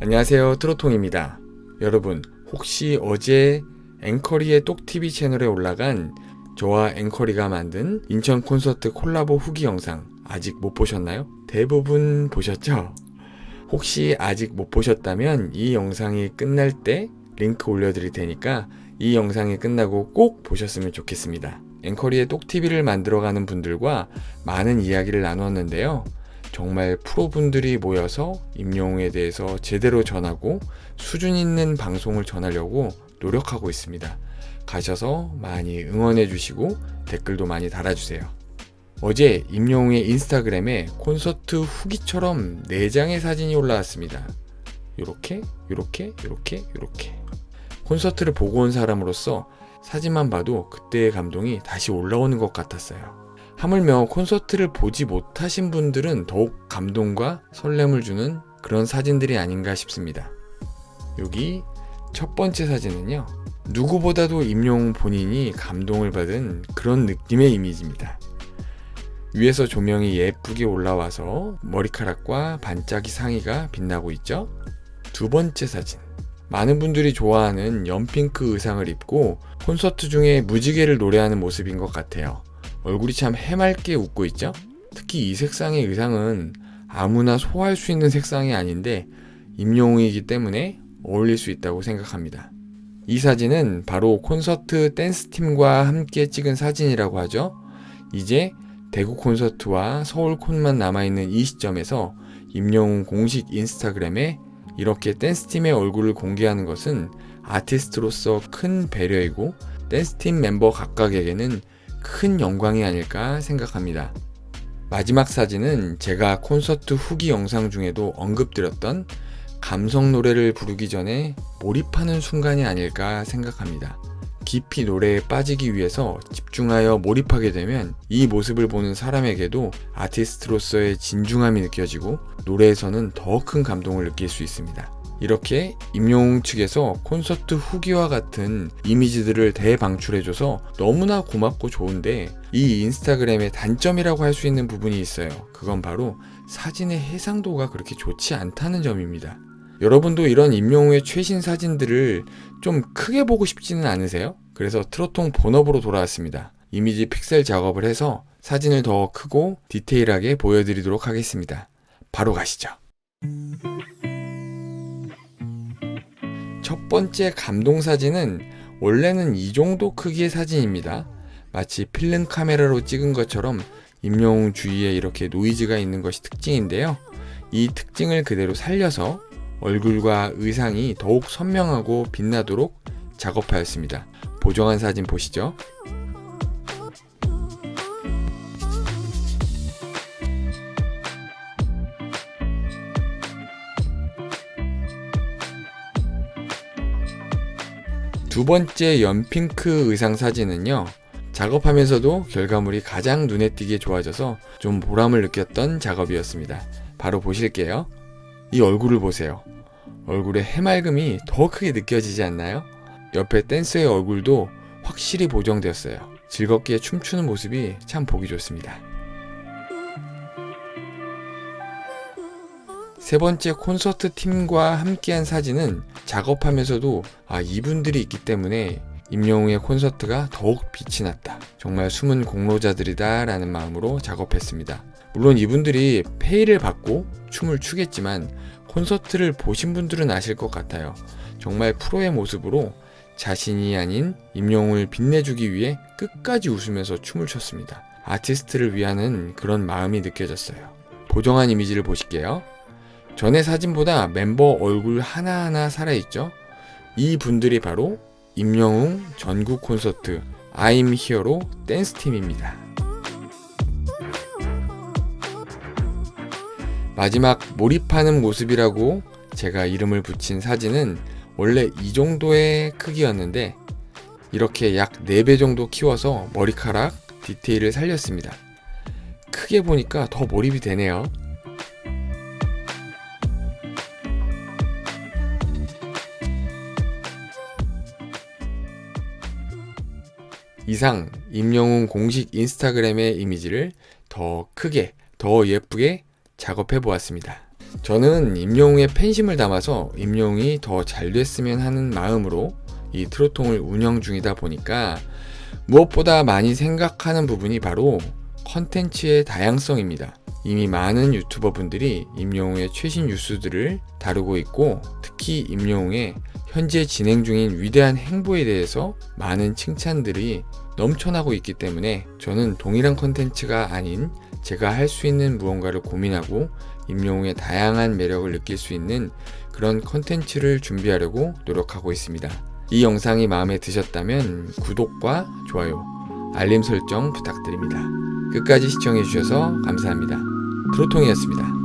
안녕하세요. 트로통입니다. 여러분, 혹시 어제 앵커리의 똑TV 채널에 올라간 저와 앵커리가 만든 인천 콘서트 콜라보 후기 영상 아직 못 보셨나요? 대부분 보셨죠? 혹시 아직 못 보셨다면 이 영상이 끝날 때 링크 올려드릴 테니까 이 영상이 끝나고 꼭 보셨으면 좋겠습니다. 앵커리의 똑TV를 만들어가는 분들과 많은 이야기를 나누었는데요. 정말 프로분들이 모여서 임영웅에 대해서 제대로 전하고 수준 있는 방송을 전하려고 노력하고 있습니다. 가셔서 많이 응원해 주시고 댓글도 많이 달아주세요. 어제 임영웅의 인스타그램에 콘서트 후기처럼 4장의 사진이 올라왔습니다. 요렇게, 요렇게, 요렇게, 요렇게. 콘서트를 보고 온 사람으로서 사진만 봐도 그때의 감동이 다시 올라오는 것 같았어요. 하물며 콘서트를 보지 못하신 분들은 더욱 감동과 설렘을 주는 그런 사진들이 아닌가 싶습니다. 여기 첫 번째 사진은요. 누구보다도 임용 본인이 감동을 받은 그런 느낌의 이미지입니다. 위에서 조명이 예쁘게 올라와서 머리카락과 반짝이 상의가 빛나고 있죠. 두 번째 사진. 많은 분들이 좋아하는 연핑크 의상을 입고 콘서트 중에 무지개를 노래하는 모습인 것 같아요. 얼굴이 참 해맑게 웃고 있죠? 특히 이 색상의 의상은 아무나 소화할 수 있는 색상이 아닌데 임영웅이기 때문에 어울릴 수 있다고 생각합니다. 이 사진은 바로 콘서트 댄스팀과 함께 찍은 사진이라고 하죠. 이제 대구 콘서트와 서울 콘만 남아있는 이 시점에서 임영웅 공식 인스타그램에 이렇게 댄스팀의 얼굴을 공개하는 것은 아티스트로서 큰 배려이고 댄스팀 멤버 각각에게는 큰 영광이 아닐까 생각합니다. 마지막 사진은 제가 콘서트 후기 영상 중에도 언급드렸던 감성 노래를 부르기 전에 몰입하는 순간이 아닐까 생각합니다. 깊이 노래에 빠지기 위해서 집중하여 몰입하게 되면 이 모습을 보는 사람에게도 아티스트로서의 진중함이 느껴지고 노래에서는 더 큰 감동을 느낄 수 있습니다. 이렇게 임영웅 측에서 콘서트 후기와 같은 이미지들을 대방출해줘서 너무나 고맙고 좋은데 이 인스타그램의 단점이라고 할 수 있는 부분이 있어요. 그건 바로 사진의 해상도가 그렇게 좋지 않다는 점입니다. 여러분도 이런 임영웅의 최신 사진들을 좀 크게 보고 싶지는 않으세요? 그래서 트로통 본업으로 돌아왔습니다. 이미지 픽셀 작업을 해서 사진을 더 크고 디테일하게 보여드리도록 하겠습니다. 바로 가시죠. 첫 번째 감동 사진은 원래는 이 정도 크기의 사진입니다. 마치 필름 카메라로 찍은 것처럼 임영웅 주위에 이렇게 노이즈가 있는 것이 특징인데요. 이 특징을 그대로 살려서 얼굴과 의상이 더욱 선명하고 빛나도록 작업하였습니다. 보정한 사진 보시죠. 두 번째 연핑크 의상 사진은요. 작업하면서도 결과물이 가장 눈에 띄게 좋아져서 좀 보람을 느꼈던 작업이었습니다. 바로 보실게요. 이 얼굴을 보세요. 얼굴의 해맑음이 더 크게 느껴지지 않나요? 옆에 댄서의 얼굴도 확실히 보정되었어요. 즐겁게 춤추는 모습이 참 보기 좋습니다. 세 번째 콘서트 팀과 함께한 사진은 작업하면서도 아 이분들이 있기 때문에 임영웅의 콘서트가 더욱 빛이 났다. 정말 숨은 공로자들이다 라는 마음으로 작업했습니다. 물론 이분들이 페이를 받고 춤을 추겠지만 콘서트를 보신 분들은 아실 것 같아요. 정말 프로의 모습으로 자신이 아닌 임영웅을 빛내주기 위해 끝까지 웃으면서 춤을 췄습니다. 아티스트를 위하는 그런 마음이 느껴졌어요. 보정한 이미지를 보실게요. 전의 사진보다 멤버 얼굴 하나하나 살아있죠? 이 분들이 바로 임영웅 전국 콘서트 I'm 히어로 댄스 팀입니다. 마지막 몰입하는 모습이라고 제가 이름을 붙인 사진은 원래 이 정도의 크기였는데 이렇게 약 4배 정도 키워서 머리카락 디테일을 살렸습니다. 크게 보니까 더 몰입이 되네요. 이상 임영웅 공식 인스타그램의 이미지를 더 크게, 더 예쁘게 작업해 보았습니다. 저는 임영웅의 팬심을 담아서 임영웅이 더 잘 됐으면 하는 마음으로 이 트로통을 운영 중이다 보니까 무엇보다 많이 생각하는 부분이 바로 컨텐츠의 다양성입니다. 이미 많은 유튜버 분들이 임영웅의 최신 뉴스들을 다루고 있고 특히 임영웅의 현재 진행 중인 위대한 행보에 대해서 많은 칭찬들이 넘쳐나고 있기 때문에 저는 동일한 컨텐츠가 아닌 제가 할 수 있는 무언가를 고민하고 임영웅의 다양한 매력을 느낄 수 있는 그런 컨텐츠를 준비하려고 노력하고 있습니다. 이 영상이 마음에 드셨다면 구독과 좋아요, 알림 설정 부탁드립니다. 끝까지 시청해주셔서 감사합니다. 트로통이었습니다.